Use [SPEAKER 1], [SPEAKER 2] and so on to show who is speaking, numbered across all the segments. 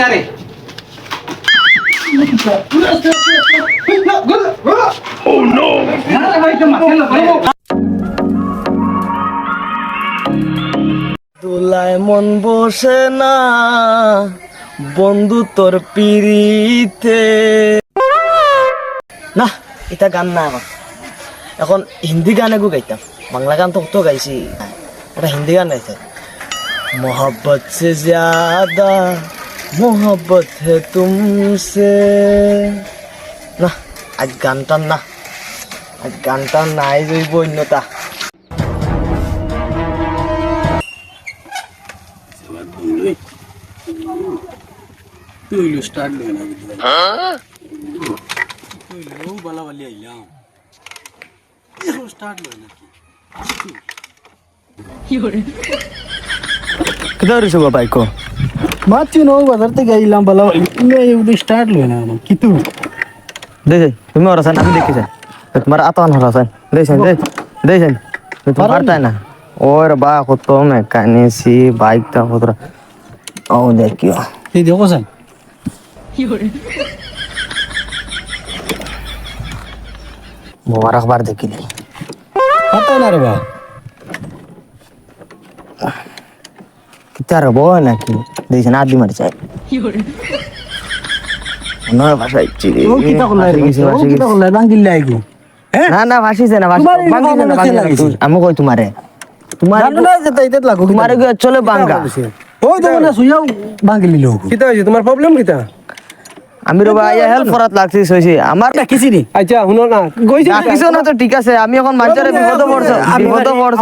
[SPEAKER 1] ধারে
[SPEAKER 2] Oh মন বসে না বন্ধু তোর পিড়িতে। না এটা গান না আমার। এখন হিন্দি গান এগু গাইতাম বাংলা গান তো তো গাইছি। এটা হিন্দি গান গাইছে মোহাব্বত সে জাদা मोहब्बत है तुमसे না আজ গানটা না আজ গানটা নাই জৈব অন্যতা
[SPEAKER 1] তুই স্টার্ট লই না তুই লো বালা বালি আইলাম এরো স্টার্ট লই না
[SPEAKER 2] কিদার রিসো বাইকো
[SPEAKER 1] মাছি নো বাজার থেকে আইলাম বালা ইমে ইউদি স্টার্ট লই না কিতু
[SPEAKER 2] দেখে তুমি ওরা আমি দেখেছি তোমার আতান হরা সাইন দেখছেন দেখ দেখছেন তোমার তাই না ওর বা কত মেকানিসি বাইকটা কত ও দেখিও
[SPEAKER 1] এই দেখো সাই
[SPEAKER 2] মোবার আখবার দেখিলি
[SPEAKER 1] পাতা না রে বা
[SPEAKER 2] কিতার হব নাকি? দেখছেন আদি মারি চাই। নয় ভাষা ইচ্ছি না না ভাসিছে না। আমি কই তোমারে? তোমার
[SPEAKER 1] জানো না যে তাইতে লাগো
[SPEAKER 2] তোমারে কি চলে বাঙ্গা।
[SPEAKER 1] ও তো না সুইয়াও বাঙ্গিল লোক
[SPEAKER 3] কিতা হয়েছে তোমার প্রবলেম কিতা?
[SPEAKER 2] আমি রবা আইয়া হেল্প করাত লাগছি হইছে আমার
[SPEAKER 1] কিছু নি
[SPEAKER 3] আচ্ছা শুনো না
[SPEAKER 2] তো ঠিক আছে আমি এখন মানুষের বিপদ পড়ছ বিপদ পড়ছ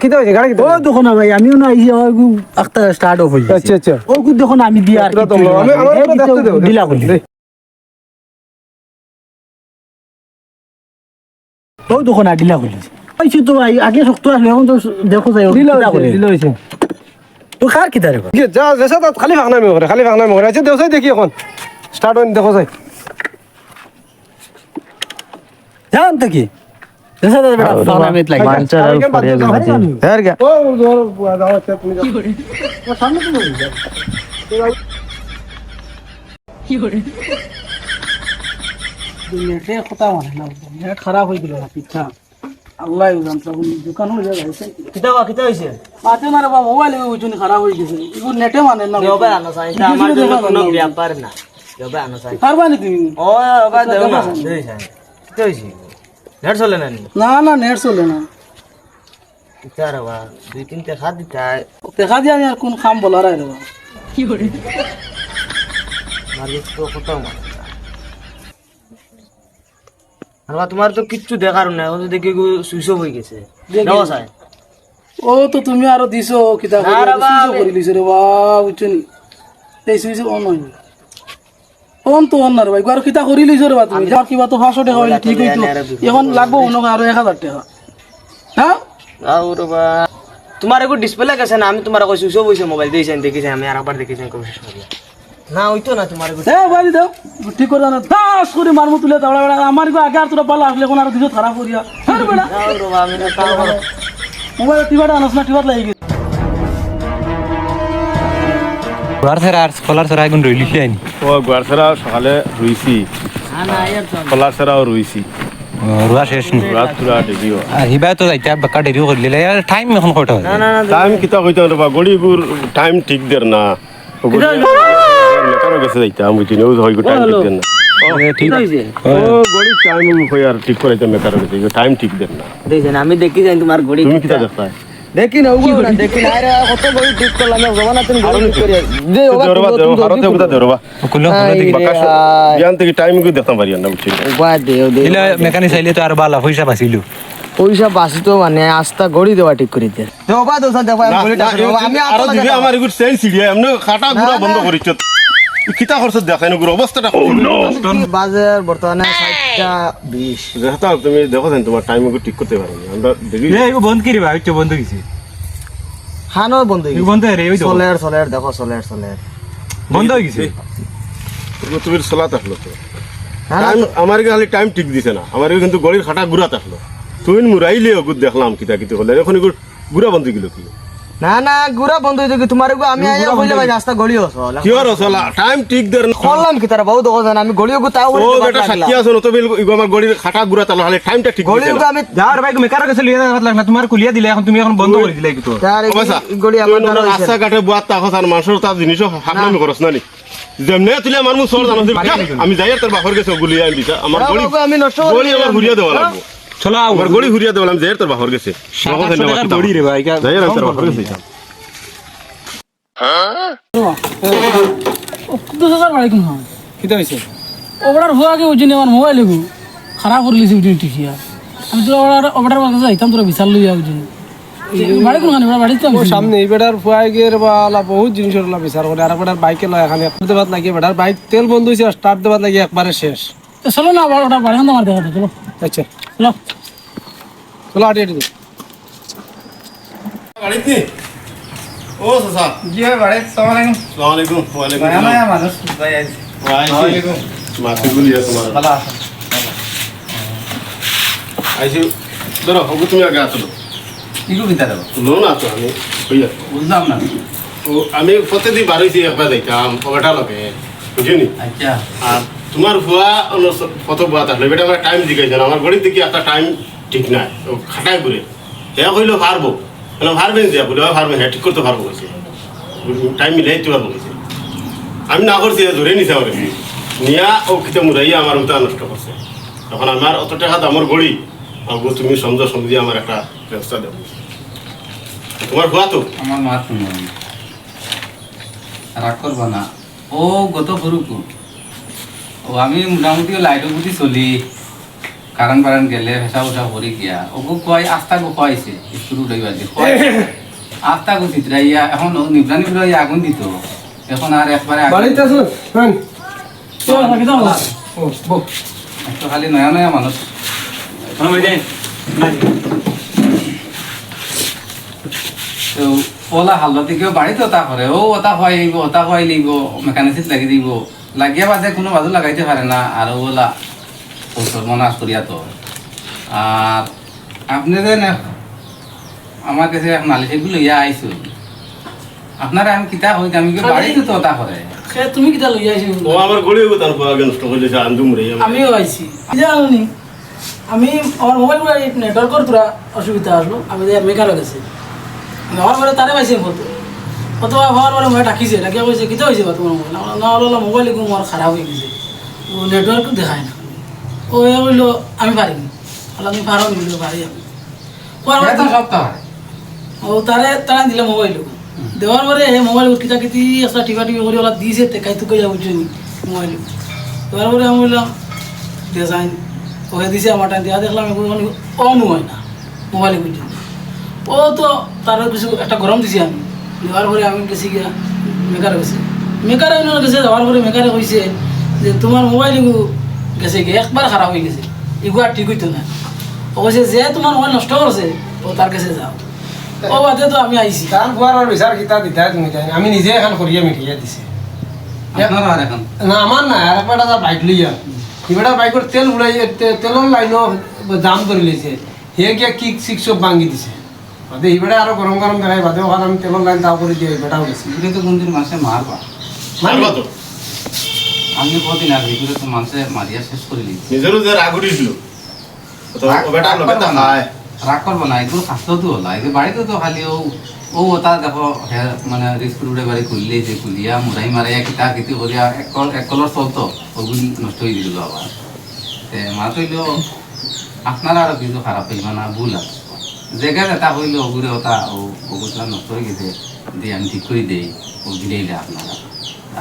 [SPEAKER 3] কিতা হয়েছে গাড়ি
[SPEAKER 1] ও দেখো না ভাই আমিও না এই একটা স্টার্ট অফ হয়ে
[SPEAKER 3] আচ্ছা আচ্ছা।
[SPEAKER 1] ও কু দেখো না আমি দিয়া আর
[SPEAKER 3] তোমরা তোমরা, আমি- আমার দেখতে দেও,
[SPEAKER 1] দিলা বলি ও দেখো না দিলা বলি আইছি তো ভাই আগে শক্ত আসলে এখন তো দেখো যাই
[SPEAKER 3] দিল দিল
[SPEAKER 1] তো কার কি
[SPEAKER 3] যা যেসা খালি ভাঙনামি করে খালি ভাঙনামি করে আচ্ছা দেও চাই দেখি এখন। স্টার্ট হইন দেখো চাই
[SPEAKER 1] জান তো কি? নেট খারাপ হয়ে গেল না পিঠা। আল্লাহ দোকান হয়ে যায়
[SPEAKER 2] কিতা কিতা হইছে?
[SPEAKER 1] পাতে না রে মোবাইল খারাপ হয়ে গেছে। নেটে মানে না।
[SPEAKER 2] দেওবা আনো চাই।
[SPEAKER 1] পারবা নি
[SPEAKER 2] ও ওবা দেও না। দেই চাই। কিতা নেট চলে না না?
[SPEAKER 1] না নেট চলে না।
[SPEAKER 2] কিতা রে দুই তিনটা খাত দিতাই।
[SPEAKER 1] দেখা দিয়ে আমি আর কোন খাম বলার আই রে বাবা
[SPEAKER 2] মালিক তো কত মানে আর তোমার তো কিচ্ছু দেখার না তো দেখি সুইচ অফ হয়ে গেছে। চাই।
[SPEAKER 1] ও তো তুমি আরও দিছো কিতা
[SPEAKER 2] না
[SPEAKER 1] সুইচ করে লিছো রে বাবা বুঝছ এই সুইচ অন হয় অন তো অন ভাই আর কিতা করি লিছো রে তুমি। যার কিবা তো 500 টাকা হইলে ঠিক হইতো। এখন লাগবো অন্য আরও 1000 টাকা। হ্যাঁ?
[SPEAKER 2] আও রে বা তোমার এগো ডিসপ্লে গেছে না? আমি তোমার কই সুইচ অফ হইছে মোবাইল দিয়েছেন দেখেছি আমি আর একবার দেখেছি কোশিশ করি না ওইতো না তোমার এগো
[SPEAKER 1] এ বাড়ি দাও। ঠিক করে না দাস করে মারমু তুলে তাওড়া বেড়া আমার আগে আর তোরা পালা আসলে কোন আর দিছো খারাপ করিয়া হ্যাঁ বেড়া।
[SPEAKER 2] আও রে বা আমি না
[SPEAKER 1] মোবাইল টিবাটা আনস না টিবাট লাগি গেছে
[SPEAKER 4] ঘর ছাড়া আর কলার ছাড়া এখন রইলি আইনি
[SPEAKER 5] ও গোয়ারসেরা সকালে রুইছি
[SPEAKER 2] না না তো
[SPEAKER 5] কলার সেরাও রুইছি
[SPEAKER 4] রোয়া শেষ নি।
[SPEAKER 5] রাত পুরা দেবিও
[SPEAKER 4] আর হিবা তো যাইতে বাক্কা দেরি করলে টাইম এখন হয়।
[SPEAKER 2] না না
[SPEAKER 5] টাইম কিতা কইতে রবা গড়িগুর টাইম ঠিক দের না। গেছে যাইতে আমি বুঝিনি ও হয় টাইম ঠিক দের না।
[SPEAKER 4] ঠিক
[SPEAKER 2] হইছে
[SPEAKER 5] ও গড়ি টাইম কই ঠিক করাইতে মেকারও গেছে। টাইম ঠিক দের না।
[SPEAKER 2] দেখেন আমি দেখি যাই তোমার ঘড়ি
[SPEAKER 5] কিতা দেখতা
[SPEAKER 2] দেখি না ওগো না দেখি না আরে কত ঘড়ি ঠিক করলাম জমানা তুমি ঠিক করিয়া। দে ওবা
[SPEAKER 5] দেরবা দেও হারতে কুতা দেরবা
[SPEAKER 4] কুলো কুলো দেখি
[SPEAKER 5] বাকাশ বিয়ান থেকে টাইম কই দেখতাম পারি না বুঝছি
[SPEAKER 2] ওবা দেও দে
[SPEAKER 4] দিলে মেকানিক চাইলে তো আর বালা পয়সা বাঁচিলো।
[SPEAKER 2] পয়সা বাঁচিত মানে আস্তা ঘড়ি দেওয়া ঠিক করে দে ওবা দোসা দেখো আমি ঘড়িটা আমি
[SPEAKER 5] আর দিবি আমার এগুলো সেল সিডিয়া এমনি খাটা গুড়া বন্ধ করিছ কিতা খরচ দেখাই না অবস্থাটা
[SPEAKER 2] বাজার বর্তমানে সাতটা বিশ
[SPEAKER 5] দেখতা তুমি দেখো তোমার টাইম ঠিক করতে পারো আমরা দেখি।
[SPEAKER 4] বন্ধ করি ভাই হচ্ছে বন্ধ গেছে।
[SPEAKER 2] খানো বন্ধ
[SPEAKER 4] বন্ধ রে ওই তো
[SPEAKER 2] সোলের সোলের দেখো সোলের সোলের
[SPEAKER 4] বন্ধ হয়ে গেছে।
[SPEAKER 5] তুমি আসলো তো। আমার খালি টাইম ঠিক দিছে না। আমার কিন্তু গড়ির খাটা গুড়াত আসলো তুমি মুরাইলে দেখলাম কিতা কিতা এখন গুড়া বন্ধ গেল কি?
[SPEAKER 2] না না গুড়া বন্ধ হয়ে যাবে। তোমার আমি আইয়া ভাই রাস্তা গড়িও
[SPEAKER 5] কিয় রসলা টাইম ঠিক দের
[SPEAKER 2] করলাম কি তারা? বহু দোকান জানা আমি গড়িও গো তাও
[SPEAKER 5] ও বেটা সাক্ষী আছে নতো বিল আমার খাটা গুড়া তালো হালে টাইমটা ঠিক
[SPEAKER 2] গড়িও
[SPEAKER 5] দিছে
[SPEAKER 2] গো আমি
[SPEAKER 4] যার ভাই মেকার কাছে লিয়ে যাওয়ার লাগনা তোমার কুলিয়া দিলে এখন তুমি এখন বন্ধ করে দিলে কি তো
[SPEAKER 2] গড়ি আমার
[SPEAKER 5] রাস্তা ঘাটে তাকস আর মানুষের তার জিনিসও হাকনামি করস না নি? যেমনে তুলে আমার সর জানো আমি যাই আর তোর বাপর গেছে গুলি আইন আমার
[SPEAKER 2] বাবা, আমি নষ্ট করে
[SPEAKER 5] গড়ি আমার। ঘুরিয়ে দেওয়া লাগবে।
[SPEAKER 4] চলো
[SPEAKER 5] আমার গড়ি ঘুরিয়ে যাই আর তোর বাপর গেছে।
[SPEAKER 4] দড়ি রে ভাই
[SPEAKER 5] তোর বাপর গেছে।
[SPEAKER 1] হয় হওয়া আগে ওই জন্য আমার মোবাইল এগো। খারাপ করে লিছি আমি কাছে যাইতাম তোরা বিশাল লইয়া ওই বাড়ি কোন ওটা তো
[SPEAKER 3] সামনে এই বেটার ফুয়াই গিয়ে বা বহুত ওলা বিচার করে আর বেটার বাইকে লয় এখানে একবার দেবাত লাগিয়ে বেটার বাইক তেল বন্ধ হয়েছে স্টার্ট দেবাত লাগিয়ে একবারে শেষ।
[SPEAKER 1] তো চলো না আবার ওটা বাড়ি আমার দেখা চলো।
[SPEAKER 3] আচ্ছা।
[SPEAKER 1] চলো।
[SPEAKER 3] চলো আটি আটি
[SPEAKER 5] বাড়িতে? ও সাসা।
[SPEAKER 6] জি ভাই বাড়ি আসসালামু আলাইকুম।
[SPEAKER 5] আসসালামু আলাইকুম ওয়া আলাইকুম আসসালাম।
[SPEAKER 6] মানুষ ভাই
[SPEAKER 5] আছে তোমার।
[SPEAKER 6] ভালো
[SPEAKER 5] ধরো ওগো তুমি আগে লো না তো আমি কইয়া
[SPEAKER 6] বুঝলাম না।
[SPEAKER 5] ও আমি প্রতিদিন বাড়াইছি একবার যাইতাম ওটা লগে বুঝিনি?
[SPEAKER 6] আচ্ছা।
[SPEAKER 5] আর তোমার ভুয়া কত ভুয়া থাকলে বেটা আমার টাইম জিজ্ঞাসা আমার গড়ির দিকে একটা টাইম ঠিক নাই। ও খাটাই করে হ্যাঁ কইলো পারব মানে পারবেন যে? বলে পারবেন হ্যাঁ ঠিক করতে পারব কইছে। টাইম মিলাই দিতে পারব কইছে। আমি না করছি ধরে নিছে আমার। নিয়া ও কিতে মুরাইয়া আমার উতা নষ্ট করছে। তখন আমার অত টাকা দামর গড়ি আর তুমি সমঝো, সমঝি আমার একটা ব্যবস্থা দেবো। তোমার ভুয়া তো?
[SPEAKER 6] আমার মা রাগ করব না। ও গত ফুরুকু ও আমি মোটামুটি লাইটের প্রতি চলি কারণ বারান গেলে ভেসা উঠা করি গিয়া। ওগো কয় আস্তা গো খুৱাইছে স্কুল উঠাইবা যে আস্তা গো চিত্রাইয়া এখন ও নিবলা নিবলা আগুন দিত। এখন আর একবারে একটু খালি নয়া নয়া মানুষ তো ওলা হালতে কেউ বাড়িতে ওটা করে ও ওটা হয় ওটা হয় লিব মেকানিসিত লাগি দিব। লাগিয়া বাজে কোনো বাজু লাগাইতে পারে না। আর ওলা সর্বনাশ করিয়া তো। আর আপনি যে না- আমার কাছে এখন নালিশেগুলো ইয়া আইসু আপনারা আমি কিতা হইতে আমি কি বাড়িতে তো ওটা করে
[SPEAKER 1] তুমি কিটা লইয়া আইছি
[SPEAKER 5] ও আমার গড়িও তার ভুয়া আগে নষ্ট যে আন্দুম রে
[SPEAKER 1] আমিও আইছি জানি আমি আমার মোবাইলগুলো নেটওয়ার্কের পুরা অসুবিধা আসলো আমি যে মেকার গেছে আমি আমার ঘরে তারে পাইছি ফটো অথবা আমার ঘরে মই ডাকিছে ডাকিয়া কইছে কিতা হয়েছে বা তোমার মোবাইল? আমার না হলো মোবাইল একদম আমার খারাপ হয়ে গেছে। ও নেটওয়ার্ক দেখায় না ও কইলো আমি পারিনি বলে আমি পারো নি বলে পারি আমি পরে
[SPEAKER 6] হয়।
[SPEAKER 1] ও তারে তারা দিলে মোবাইল দেওয়ার পরে হে মোবাইল কিতা কিতি একটা টিপা টিপি করে ওলা দিয়েছে টেকাই তুকে যাব মোবাইল দেওয়ার পরে আমি বললাম ডিজাইন ওকে দিছে আমার টাইম দিয়া দেখলাম অন হয় না মোবাইলে বুঝি ও তো তার কিছু একটা গরম দিছি আমি দেওয়ার পরে আমি গেছি গিয়া মেকারে গেছে মেকারে গেছে যাওয়ার পরে মেকারে কইছে যে তোমার মোবাইল এগু গেছে গিয়ে একবার খারাপ হয়ে গেছে। এগু আর ঠিক হইতো না। ও কইছে যে তোমার মোবাইল নষ্ট করছে ও তার কাছে যাও। ও বাদে তো আমি আইছি।
[SPEAKER 3] তার আর বিচার কিতা দিতে তুমি জানি আমি নিজে এখন করিয়া মিটিয়ে দিছি।
[SPEAKER 6] আপনারা আর এখন?
[SPEAKER 3] না আমার না আর একটা তার বাইক লইয়া। এবার বাইকের তেল উড়াই তে- তেলের লাইনও জাম ধরে লেছে। হে গিয়া কিক সিক সব ভাঙি দিছে। বাদে এবারে আরও গরম গরম দেখাই বাদে ওখানে আমি তেলের লাইন তাও করে দিয়ে বেটাও গেছি
[SPEAKER 6] এগুলো তো কোনদিন মাসে মারবা?
[SPEAKER 5] মারবা। তো।
[SPEAKER 6] আমি কদিন আগে এগুলো তো মানুষে মারিয়া শেষ করে দিচ্ছি
[SPEAKER 5] নিজেরও যে রাগ উঠিছিল। তো ও বেটা লগে তা খায়।
[SPEAKER 6] রাগ করব না এগুলো স্বাস্থ্য তো হলো। এগুলো বাড়িতে তো খালি ও ও ওটা দেখো মানে রিস্কুল উঠে বাড়ি খুললে যে খুলিয়া মুরাই মারাইয়া কিতা কিতি করিয়া এক কল এক কলর চলতো ওগুলি নষ্ট হয়ে দিল আবার। তে মা তৈল আপনারা আরও কিছু খারাপ হইবা না ভুল আছে। জায়গা এটা হইলে ওগুলো ওটা ও ওগুলো নষ্ট হয়ে গেছে দিয়ে আমি ঠিক করে দেই ও গিলেইলে আপনারা।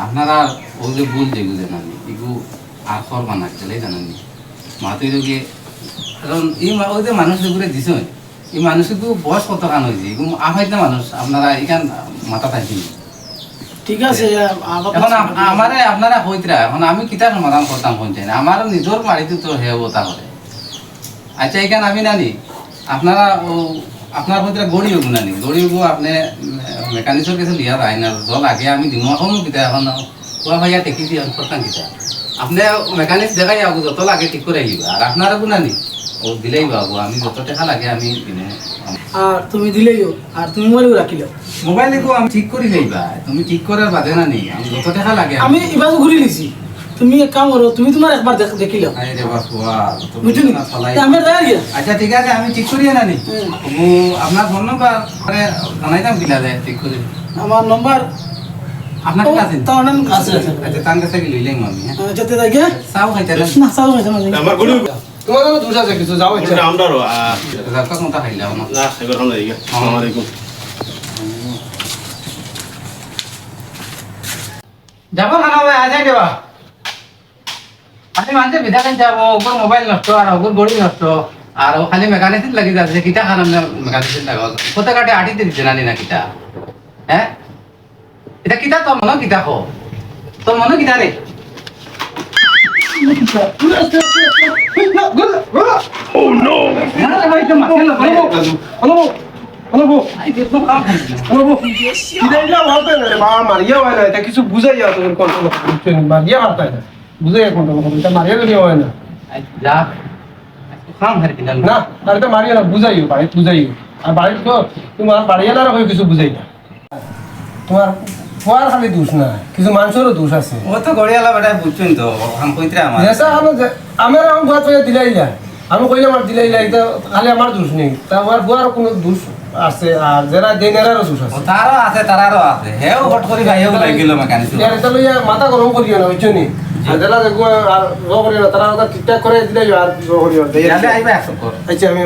[SPEAKER 6] আপনারা ও যে ভুল যেগুলো জানানি এগু আর করবা না গেলেই জানানি মা তৈল গিয়ে কারণ এই ওই যে মানুষ যেগুলো দিছ এই মানুষগুলো বয়স কত কান হয়েছে এগুলো আহাইতে মানুষ আপনারা এখান মাথা থাকি
[SPEAKER 1] ঠিক আছে
[SPEAKER 6] এখন আম- আমারে আপনারা হইতরা এখন আমি কিতা সমাধান করতাম পঞ্চায়েত আমার নিজের বাড়িতে তো হে ওটা করে আচ্ছা এখান আমি নানি আপনারা আপনার হইতরা গড়ি হব নানি গড়ি হব আপনি মেকানিক্সের কাছে লিয়া যায় না। দল আগে আমি দিমা। এখন কিতা এখন কোয়া ভাইয়া টেকি দিয়ে করতাম কিতা আপনি মেকানিক্স দেখাই আবু যত লাগে ঠিক করে আহিবা। আর আপনারা নানি ও দিলেই বাবু আমি যত টাকা লাগে আমি দিনে
[SPEAKER 1] আর তুমি দিলেইও আর তুমি মোবাইল রাখিলেও
[SPEAKER 6] মোবাইল দেখো আমি ঠিক করে লইবা তুমি ঠিক করার বাদে না। নেই আমি যত টাকা লাগে
[SPEAKER 1] আমি এবার ঘুরে নিছি তুমি এক কাম করো তুমি তোমার একবার দেখ-
[SPEAKER 6] তুমি
[SPEAKER 1] বুঝলি আমি
[SPEAKER 6] আচ্ছা ঠিক আছে আমি ঠিক করিয়ে না নি
[SPEAKER 1] হুম।
[SPEAKER 6] ও আপনার ফোন নাম্বার জানাইতাম কিনা যায় ঠিক করে।
[SPEAKER 1] আমার নম্বর
[SPEAKER 6] আপনার কাছে আছে?
[SPEAKER 1] তার নাম আছে আছে।
[SPEAKER 6] আচ্ছা তার কাছে কি লইলেন আমি হ্যাঁ?
[SPEAKER 1] যাই গিয়া।
[SPEAKER 6] খাইতে না?
[SPEAKER 1] চালু হয়েছে না
[SPEAKER 5] আমার
[SPEAKER 3] তোমার তো দোষ আছে কিছু? যাও
[SPEAKER 6] জাকা কোনটা খাইলাম? না
[SPEAKER 5] না এবার আমরা দিকে আসসালামু আলাইকুম।
[SPEAKER 6] যাব খানা ভাই আজাই দেবা খালি মানুষে বিধা কেন যাব ওপর মোবাইল নষ্ট আর ওপর গড়ি নষ্ট। আর ও খালি মেকানিক লাগি যাচ্ছে কিটা খান মেকানিক লাগাল কোথা কাটে আটি দিচ্ছে নানি না কিটা হ্যাঁ এটা কিটা তোর মনে কিটা খো তোর মনে কিটা রে Oh no!
[SPEAKER 3] না কিছু বুঝাই যাও তোমার কন্ট্রোল মারিয়া মারতাই না। কন্ট্রোল করো এটা মারিয়া দিলে হয় না। না আর এটা মারিয়া না বুঝাইও বাড়িতে বুঝাইও। আর বাড়িতে তো তোমার বাড়িয়ালার হয়ে কিছু বুঝাই না। তোমার তোমার খালি দোষ না কিছু মানুষেরও দোষ আছে।
[SPEAKER 6] ও তো গড়িয়ালা বেটা বুঝছেন তো কইতে আমার।
[SPEAKER 3] আমি আমার ঘর পেয়ে দিলাই যায় আমি কইলে আমার দিলাই যায় তো খালি আমার দোষ নেই। তা আমার বুয়ার কোনো দোষ আছে আর যারা দেনেরারও দোষ আছে।
[SPEAKER 6] তারও আছে তারারও আছে। হেও হট করি লাগিল মেকানিক
[SPEAKER 3] ইয়ার এটা লইয়া মাথা গরম করিও না বুঝছ নি? আর যারা দেখব আর র তারা ঠিকঠাক করে দিলে আর র করিও না
[SPEAKER 6] আইবা একশো কর।
[SPEAKER 3] আচ্ছা আমি